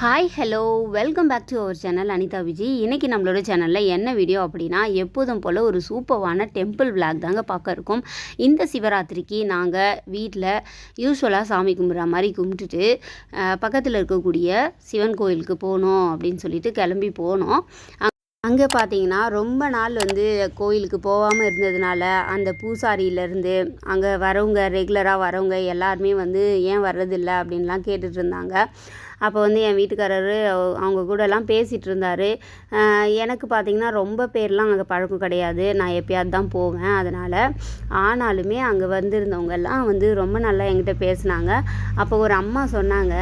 Hi hello welcome back to our channel Anitha Viji இன்றைக்கி நம்மளோட சேனலில் என்ன வீடியோ அப்படின்னா எப்போதும் போல் ஒரு சூப்பர்வான டெம்பிள் விளாக் தாங்க பார்க்க இருக்கோம். இந்த சிவராத்திரிக்கு நாங்கள் வீட்டில் யூஸ்வலாக சாமி கும்பிட்ற மாதிரி கும்பிட்டுட்டு பக்கத்தில் இருக்கக்கூடிய சிவன் கோயிலுக்கு போகணும் அப்படின்னு சொல்லிட்டு கிளம்பி போனோம். அங்கே பார்த்தீங்கன்னா ரொம்ப நாள் வந்து கோயிலுக்கு போகாமல் இருந்ததுனால அந்த பூசாரியிலேருந்து அங்கே வரவங்க ரெகுலராக வரவங்க எல்லாருமே வந்து ஏன் வர்றதில்லை? அப்படின்லாம் கேட்டுட்ருந்தாங்க அப்போ வந்து என் வீட்டுக்காரரு அவங்க கூடலாம் பேசிகிட்டு இருந்தார் எனக்கு பார்த்திங்கன்னா ரொம்ப பேர்லாம் அங்கே பழக்கம் கிடையாது. நான் எப்பயாவது தான் போவேன். அதனால் ஆனாலுமே அங்கே வந்திருந்தவங்கெல்லாம் வந்து ரொம்ப நல்லா என்கிட்ட பேசினாங்க. அப்போ ஒரு அம்மா சொன்னாங்க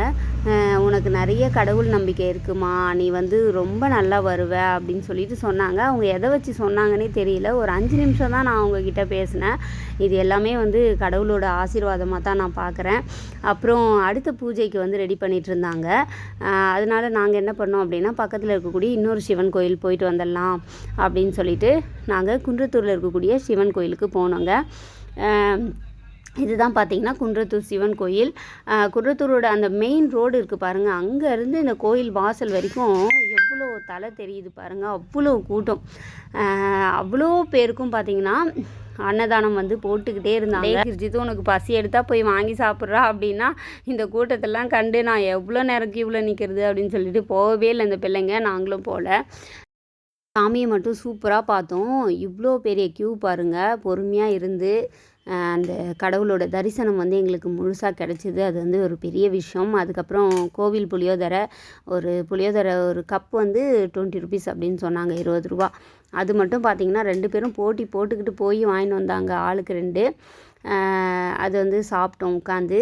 உனக்கு நிறைய கடவுள் நம்பிக்கை இருக்குமா? நீ வந்து ரொம்ப நல்லா வருவ. அப்படின்னு சொல்லிட்டு சொன்னாங்க. அவங்க எதை வச்சு சொன்னாங்கன்னே தெரியல. ஒரு அஞ்சு நிமிஷம் தான் நான் அவங்கக்கிட்ட பேசினேன். இது எல்லாமே வந்து கடவுளோட ஆசீர்வாதமாக தான் நான் பார்க்குறேன் அப்புறம் அடுத்த பூஜைக்கு வந்து ரெடி பண்ணிகிட்டு இருந்தாங்க அதனால் நாங்கள் என்ன பண்ணோம் அப்படின்னா பக்கத்தில் இருக்கக்கூடிய இன்னொரு சிவன் கோயில் போயிட்டு வந்துடலாம் அப்படின்னு சொல்லிட்டு நாங்கள் குன்றத்தூரில் இருக்கக்கூடிய சிவன் கோயிலுக்கு போனோங்க. இதுதான் பார்த்தீங்கன்னா குன்றத்தூர் சிவன் கோயில். குன்றத்தூரோட அந்த மெயின் ரோடு இருக்குது பாருங்கள் அங்கேருந்து இந்த கோயில் வாசல் வரைக்கும் எவ்வளோ தலை தெரியுது பாருங்கள் அவ்வளோ கூட்டம். அவ்வளோ பேருக்கும் பார்த்தீங்கன்னா அன்னதானம் வந்து போட்டுக்கிட்டே இருந்தாங்க. கிரிஜித்து உனக்கு பசி எடுத்தால் போய் வாங்கி சாப்பிட்றா அப்படின்னா இந்த கூட்டத்தெல்லாம் கண்டு நான் எவ்வளோ நேரம் இவ்வளோ நிற்கிறது அப்படின்னு சொல்லிட்டு போகவே இல்லை இந்த பிள்ளைங்க. நாங்களும் போகல. சாமியை மட்டும் சூப்பராக பார்த்தோம். இவ்வளோ பெரிய க்யூ பாருங்கள் பொறுமையாக இருந்து அந்த கடவுளோட தரிசனம் வந்து எங்களுக்கு முழுசாக கிடச்சிது. அது வந்து ஒரு பெரிய விஷயம். அதுக்கப்புறம் கோவில் புளியோதரை ஒரு புளியோதரை ஒரு கப் வந்து டுவெண்ட்டி ருபீஸ் அப்படின்னு சொன்னாங்க இருபது ரூபா. அது மட்டும் பார்த்திங்கன்னா ரெண்டு பேரும் போட்டி போட்டுக்கிட்டு போய் வாங்கிட்டு வந்தாங்க ஆளுக்கு ரெண்டு. அது வந்து சாப்பிட்டோம் உட்காந்து.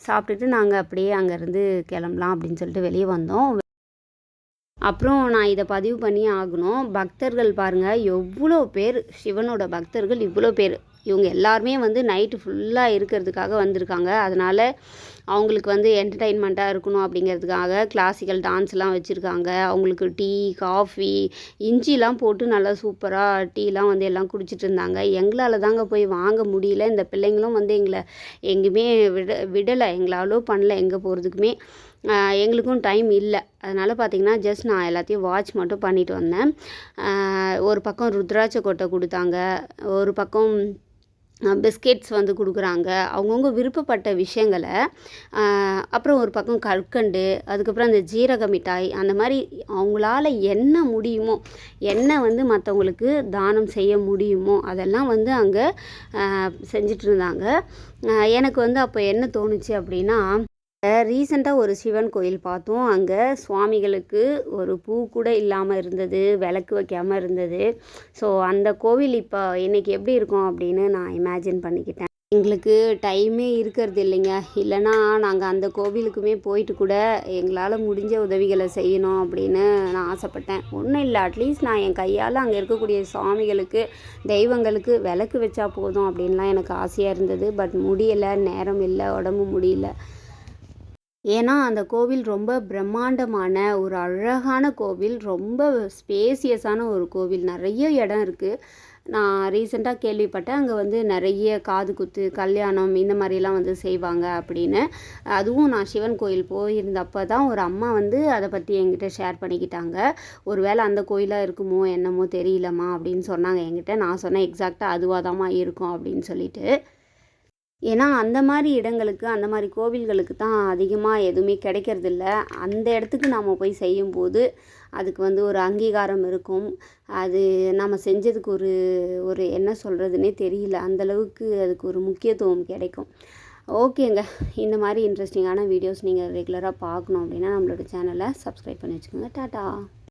சாப்பிட்டுட்டு நாங்கள் அப்படியே அங்கேருந்து கிளம்பலாம் அப்படின்னு சொல்லிட்டு வெளியே வந்தோம். அப்புறம் நான் இதை பதிவு பண்ணி ஆகணும். பக்தர்கள் பாருங்கள் எவ்வளோ பேர் சிவனோட பக்தர்கள் இவ்வளோ பேர். இவங்க எல்லாருமே வந்து நைட்டு ஃபுல்லாக இருக்கிறதுக்காக வந்திருக்காங்க. அதனால் அவங்களுக்கு வந்து என்டர்டெயின்மெண்ட்டாக இருக்கணும் அப்படிங்கிறதுக்காக கிளாசிக்கல் டான்ஸ்லாம் வச்சுருக்காங்க. அவங்களுக்கு டீ காஃபி இஞ்சிலாம் போட்டு நல்லா சூப்பராக டீலாம் வந்து எல்லாம் குடிச்சிட்டு இருந்தாங்க. எங்களால் தாங்க போய் வாங்க முடியல. இந்த பிள்ளைங்களும் வந்து எங்களை எங்கேயுமே விட விடலை. எங்களாலோ பண்ணல. எங்கே போகிறதுக்குமே எங்களுக்கும் டைம் இல்லை. அதனால் பார்த்திங்கன்னா ஜஸ்ட் நான் எல்லாத்தையும் வாட்ச் மட்டும் பண்ணிட்டு வந்தேன். ஒரு பக்கம் ருத்ராட்ச கொட்டை கொடுத்தாங்க. ஒரு பக்கம் பிஸ்கெட்ஸ் வந்து கொடுக்குறாங்க. அவங்கவுங்க விருப்பப்பட்ட விஷயங்களை அப்புறம் ஒரு பக்கம் கற்கண்டு அதுக்கப்புறம் அந்த ஜீரக மிட்டாய் அந்த மாதிரி அவங்களால என்ன முடியுமோ என்ன வந்து மற்றவங்களுக்கு தானம் செய்ய முடியுமோ அதெல்லாம் வந்து அங்கே செஞ்சிட்ருந்தாங்க எனக்கு வந்து அப்போ என்ன தோணுச்சு அப்படின்னா ரீசெண்டாக ஒரு சிவன் கோயில் பார்த்தோம். அங்கே சுவாமிகளுக்கு ஒரு பூ கூட இல்லாமல் இருந்தது விளக்கு வைக்காமல் இருந்தது. ஸோ அந்த கோவில் இப்போ இன்றைக்கி எப்படி இருக்கும் அப்படின்னு நான் இமேஜின் பண்ணிக்கிட்டேன். எங்களுக்கு டைமே இருக்கிறது இல்லைங்க. இல்லைன்னா நாங்கள் அந்த கோவிலுக்குமே போயிட்டு கூட எங்களால் முடிஞ்ச உதவிகளை செய்யணும் அப்படின்னு நான் ஆசைப்பட்டேன். ஒன்றும் இல்லை அட்லீஸ்ட் நான் என் கையால் அங்கே இருக்கக்கூடிய சுவாமிகளுக்கு தெய்வங்களுக்கு விளக்கு வச்சா போதும் அப்படின்லாம் எனக்கு ஆசையாக இருந்தது. பட் முடியலை நேரம் இல்லை உடம்பு முடியல. ஏன்னா அந்த கோவில் ரொம்ப பிரம்மாண்டமான ஒரு அழகான கோவில் ரொம்ப ஸ்பேசியஸான ஒரு கோவில். நிறைய இடம் இருக்குது நான் ரீசெண்டாக கேள்விப்பட்டேன் அங்கே வந்து நிறைய காது குத்து கல்யாணம் இந்த மாதிரிலாம் வந்து செய்வாங்க அப்படின்னு. அதுவும் நான் சிவன் கோயில் போயிருந்தப்போ தான் ஒரு அம்மா வந்து அதை பற்றி என்கிட்ட ஷேர் பண்ணிக்கிட்டாங்க. ஒரு வேளை அந்த கோயிலாக இருக்குமோ என்னமோ தெரியலம்மா அப்படின்னு சொன்னாங்க என்கிட்ட. நான் சொன்னேன் எக்ஸாக்டாக அதுவாக தாம்மா இருக்கும் அப்படின்னு சொல்லிட்டு. ஏன்னா அந்த மாதிரி இடங்களுக்கு அந்த மாதிரி கோவில்களுக்கு தான் அதிகமாக எதுவுமே கிடைக்கிறதில்ல. அந்த இடத்துக்கு நாம் போய் செய்யும்போது அதுக்கு வந்து ஒரு அங்கீகாரம் இருக்கும். அது நம்ம செஞ்சதுக்கு ஒரு ஒரு என்ன சொல்கிறதுனே தெரியல. அந்தளவுக்கு அதுக்கு ஒரு முக்கியத்துவம் கிடைக்கும். ஓகேங்க. இந்த மாதிரி இன்ட்ரெஸ்டிங்கான வீடியோஸ் நீங்கள் ரெகுலராக பார்க்கணும் அப்படின்னா நம்மளோட சேனலை சப்ஸ்கிரைப் பண்ணி வச்சுக்கோங்க. டாட்டா!